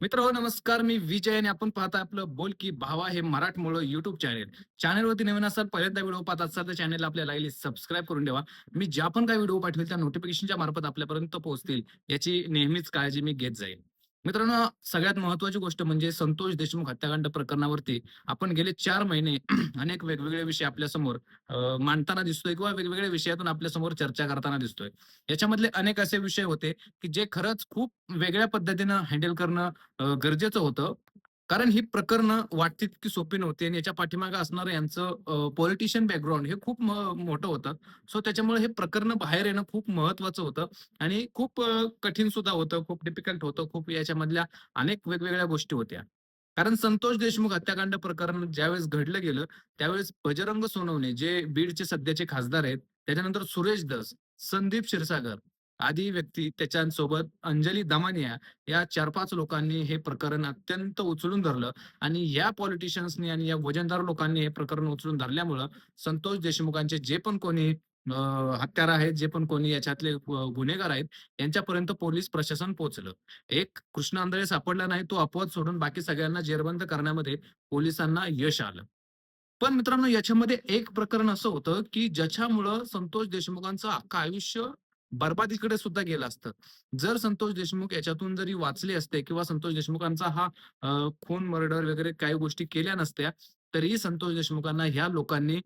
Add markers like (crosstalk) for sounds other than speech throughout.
मित्र हो, नमस्कार. मी विजय आणि आपण पाहता आपलं बोल की भावा हे मराठमोळं युट्यूब चॅनेल चॅनेलवरती नवीन असाल पहिल्यांदा व्हिडिओ पाहत असाल तर चॅनेल आपल्या लागली सबस्क्राईब करून ठेवा. मी ज्या पण काही व्हिडिओ पाठवेल त्या नोटिफिकेशनच्या मार्फत आपल्यापर्यंत पोहोचतील. याची नेहमीच काळजी मी घेत जाईल मित्रांनो सगळ्यात महत्वाची गोष्ट म्हणजे संतोष देशमुख हत्याकांड प्रकरणावरती आपण गेले चार महिने (clears throat) अनेक वेगवेगळे विषय आपल्यासमोर मांडताना दिसतोय किंवा वेगवेगळ्या विषयातून आपल्यासमोर चर्चा करताना दिसतोय याच्यामधले अनेक असे विषय होते की जे खरंच खूप वेगळ्या पद्धतीनं हँडल करणं अ, गरजेचं होतं. कारण ही प्रकरणं वाटते तितकी सोपी नव्हती आणि याच्या पाठीमागे असणारं यांचं पॉलिटिशियन बॅकग्राऊंड हे खूप मोठं होतं. सो त्याच्यामुळे हे प्रकरण बाहेर येणं खूप महत्वाचं होतं आणि खूप कठीण सुद्धा होतं, खूप डिफिकल्ट होतं. खूप याच्यामधल्या अनेक वेगवेगळ्या गोष्टी होत्या. कारण संतोष देशमुख हत्याकांड प्रकरण ज्यावेळेस घडलं गेलं, त्यावेळेस बजरंग सोनवणे जे बीडचे सध्याचे खासदार आहेत, त्याच्यानंतर सुरेश दस संदीप क्षीरसागर आदी व्यक्ती त्याच्यासोबत अंजली दमानिया या 4-5 लोकांनी हे प्रकरण अत्यंत उचलून धरलं आणि या पॉलिटिशियन्सनी आणि या वजनदार लोकांनी हे प्रकरण उचलून धरल्यामुळं संतोष देशमुखांचे जे पण कोणी हत्यारा आहेत, जे पण कोणी याच्यातले गुन्हेगार आहेत, यांच्यापर्यंत पोलीस प्रशासन पोहोचलं. एक कृष्ण आंधळे सापडला नाही, तो अपवाद सोडून बाकी सगळ्यांना जेरबंद करण्यामध्ये पोलिसांना यश आलं. पण मित्रांनो याच्यामध्ये एक प्रकरण असं होतं, की ज्याच्यामुळं संतोष देशमुखांचं अख्खं आयुष्य बरबादीकडे सुद्धा गेलं असतं. जर संतोष देशमुख याच्यातून जरी वाचले असते किंवा संतोष देशमुखांचा हा खून, मर्डर वगैरे काही गोष्टी केल्या नसत्या, तरीही संतोष देशमुखांना ह्या लोकांनी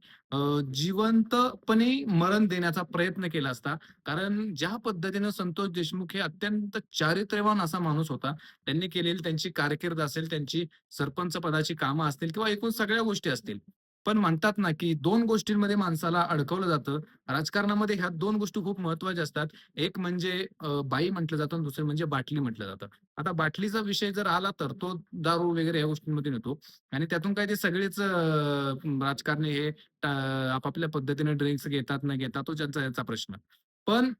जिवंतपणे मरण देण्याचा प्रयत्न केला असता. कारण ज्या पद्धतीनं संतोष देशमुख हे अत्यंत चारित्र्यवान असा माणूस होता. त्यांनी केलेली त्यांची कारकीर्द असेल, त्यांची सरपंच पदाची कामं असतील किंवा एकूण सगळ्या गोष्टी असतील. पण म्हणतात ना, की दोन गोष्टींमध्ये माणसाला अडकवलं जातं. राजकारणामध्ये ह्या दोन गोष्टी खूप महत्त्वाच्या असतात. एक म्हणजे बाई म्हटलं जातं आणि दुसरं म्हणजे बाटली म्हटलं जातं. आता बाटलीचा विषय जर आला तर तो दारू वगैरे या गोष्टींमध्ये येतो आणि त्यातून काय ते सगळेच राजकारणी हे आपापल्या पद्धतीने ड्रिंक्स घेतात, न घेतात तो त्यांचा याचा प्रश्न. पण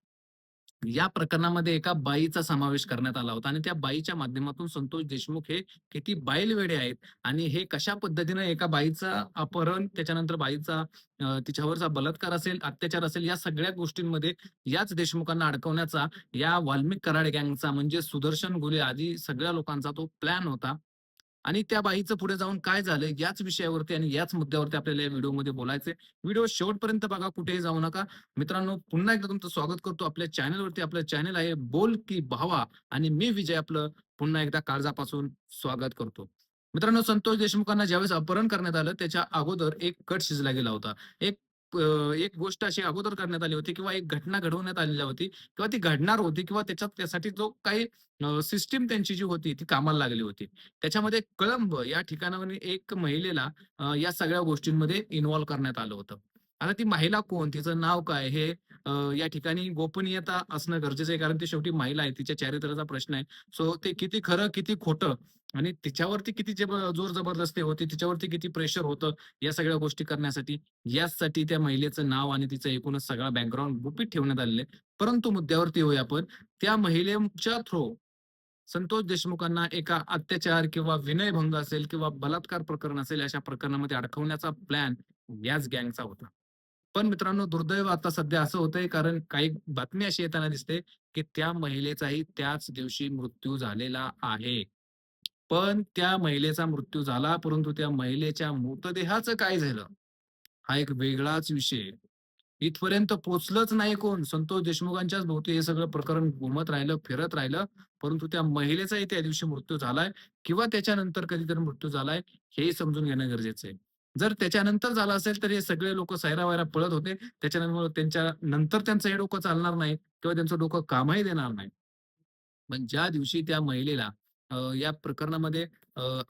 या प्रकरणामध्ये एका बाईचा समावेश करण्यात आला होता आणि त्या बाईच्या माध्यमातून संतोष देशमुख हे किती बाईलवेडे आहेत आणि हे कशा पद्धतीने एका बाईचा अपहरण, त्याच्यानंतर बाईचा तिच्यावरचा बलात्कार असेल, अत्याचार असेल, या सगळ्या गोष्टींमध्ये याच देशमुखांना अडकवण्याचा या वाल्मिक कराड गँगचा म्हणजे सुदर्शन गुले आदी सगळ्या लोकांचा तो प्लॅन होता. आणि त्या बाईचं पुढे जाऊन काय झालं याच विषयावरती आणि याच मुद्द्यावरती आपल्याला या व्हिडिओमध्ये बोलायचंय. व्हिडिओ शेवटपर्यंत बघा, कुठेही जाऊ नका. मित्रांनो, पुन्हा एकदा तुमचं स्वागत करतो आपल्या चॅनलवरती. आपलं चॅनल आहे बोल की भावा आणि मी विजय आपलं पुन्हा एकदा काळजापासून स्वागत करतो. मित्रांनो, संतोष देशमुखांना ज्यावेळेस अपहरण करण्यात आलं, त्याच्या अगोदर एक कट शिजला गेला होता. एक अ, एक गोष्ट अशी अगोदर करण्यात आली होती किंवा एक घटना घडवण्यात आलेली होती किंवा ती घडणार होती किंवा त्याच्यात त्यासाठी जो काही सिस्टीम त्यांची जी होती ती कामाला लागली होती. त्याच्यामध्ये कळंब या ठिकाणावरून एक महिलेला अ, या सगळ्या गोष्टींमध्ये इन्व्हॉल्व करण्यात आलं होतं. आता ती महिला कोण? तिचं नाव काय? हे या ठिकाणी गोपनीयता असणं गरजेचं आहे. कारण ती शेवटी महिला आहे. तिच्या चारित्र्याचा प्रश्न आहे. सो ते किती खरं, किती खोटं आणि तिच्यावरती किती जोर जबरदस्ती होती, तिच्यावरती किती प्रेशर होतं, या सगळ्या गोष्टी करण्यासाठी. यासाठी त्या महिलेचं नाव आणि तिचं एकूणच सगळा बॅकग्राऊंड गुपित ठेवण्यात आलेलं आहे. परंतु मुद्द्यावरती येऊया आपण. त्या महिलेच्या थ्रू संतोष देशमुखांना एका अत्याचार किंवा विनयभंग असेल किंवा बलात्कार प्रकरण असेल, अशा प्रकरणामध्ये अडकवण्याचा प्लॅन याच गँगचा होता. पण मित्रांनो, दुर्दैव आता सध्या असं होतंय कारण काही बातमी अशी येताना दिसते, की त्या महिलेचाही त्याच दिवशी मृत्यू झालेला आहे. पण त्या महिलेचा मृत्यू झाला, परंतु त्या महिलेच्या मृतदेहाचं काय झालं? हा एक वेगळाच विषय इथपर्यंत पोचलंच नाही कोण. संतोष देशमुखांच्याच भोवती हे सगळं प्रकरण घुमत राहिलं, फिरत राहिलं. परंतु त्या महिलेचाही त्या दिवशी मृत्यू झालाय किंवा त्याच्यानंतर कधीतरी मृत्यू झालाय, हेही समजून घेणं गरजेचं आहे. जर त्याच्यानंतर झालं असेल, तर हे सगळे लोकं सैरावैरा पळत होते. त्याच्यानंतर त्यांच्या नंतर त्यांचं हे डोकं चालणार नाही किंवा त्यांचं डोकं कामही देणार नाही. पण ज्या दिवशी त्या महिलेला या प्रकरणामध्ये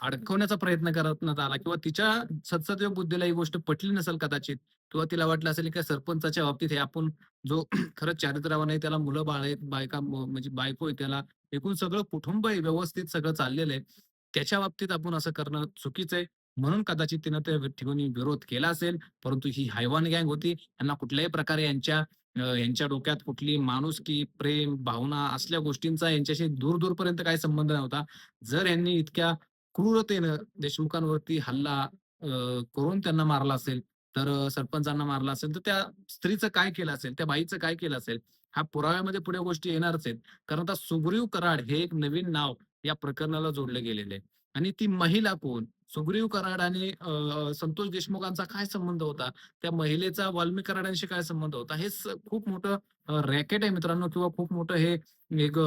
अडकवण्याचा प्रयत्न करण्यात आला किंवा तिच्या सदसद्य बुद्धीला ही गोष्ट पटली नसेल कदाचित किंवा तिला वाटलं असेल की सरपंचाच्या बाबतीत हे आपण जो (clears throat) खरंच चारित्र्यवान आहे, त्याला मुलं-बाळ आहेत, बायका म्हणजे बायको आहे त्याला, एकूण सगळं कुटुंब आहे, व्यवस्थित सगळं चाललेलं आहे. त्याच्या बाबतीत आपण असं करणं चुकीचं आहे. म्हणून कदाचित तिनं त्या ठिकाणी विरोध केला असेल. परंतु ही हायवान गँग होती. यांना कुठल्याही प्रकारे यांच्या यांच्या डोक्यात कुठली माणुसकी, प्रेम, भावना असल्या गोष्टींचा यांच्याशी दूर-दूरपर्यंत काही संबंध नव्हता. जर यांनी इतक्या क्रूरतेनं देशमुखांवरती हल्ला करून त्यांना मारला असेल, तर सरपंचांना मारला असेल, तर त्या स्त्रीचं काय केलं असेल? त्या बाईचं काय केलं असेल? हा पुराव्यामध्ये पुढे गोष्टी येणारच आहेत. कारण आता सुग्रीव कराड हे एक नवीन नाव या प्रकरणाला जोडलं गेलेलं आहे आणि ती महिला कोण सुग्रीव कराड आणि संतोष देशमुखांचा काय संबंध होता? त्या महिलेचा वाल्मिक कराडांशी काय संबंध होता? हे खूप मोठं रॅकेट आहे मित्रांनो किंवा खूप मोठं हे एक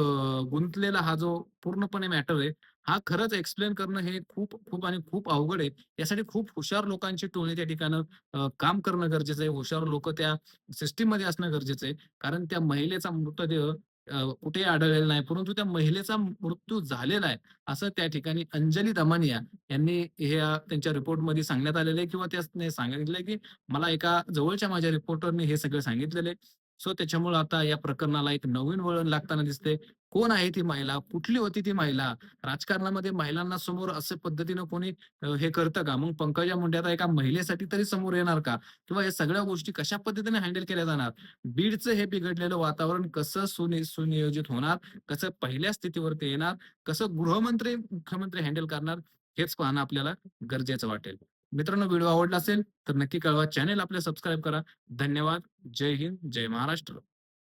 गुंतलेला हा जो पूर्णपणे मॅटर आहे हा खरंच एक्सप्लेन करणं हे खूप खूप आणि खूप अवघड आहे. यासाठी खूप हुशार लोकांची टोळी त्या ठिकाणं काम करणं गरजेचं आहे. हुशार लोक त्या सिस्टीममध्ये असणं गरजेचं आहे. कारण त्या महिलेचा मृतदेह कुठेही आढळलेला नाही. परंतु त्या महिलेचा मृत्यू झालेला आहे असं त्या ठिकाणी अंजली दमानिया यांनी हे त्यांच्या रिपोर्टमध्ये सांगण्यात आलेलं आहे किंवा त्याने सांगितलंय की मला एका जवळच्या माझ्या रिपोर्टरने हे सगळं सांगितलेलं आहे. सो त्याच्यामुळे आता या प्रकरणाला एक नवीन वळण लागताना दिसते कोण आहे ती महिला? कुठली होती ती महिला? राजकारणामध्ये महिलांना समोर असे पद्धतीनं कोणी हे करतं का? मग पंकजा मुंडे आता एका महिलेसाठी तरी समोर येणार का? किंवा या सगळ्या गोष्टी कशा पद्धतीने हँडल केल्या जाणार? बीडचं हे बिघडलेलं वातावरण कसं सुनि सुनियोजित होणार? कसं पहिल्या स्थितीवरती येणार? कसं गृहमंत्री मुख्यमंत्री हँडल करणार? हेच पाहणं आपल्याला गरजेचं वाटेल. मित्रांनो व्हिडिओ आवडला असेल तर नक्की कळवा. चॅनेल आपल्या सबस्क्राईब करा. धन्यवाद. जय हिंद. जय महाराष्ट्र.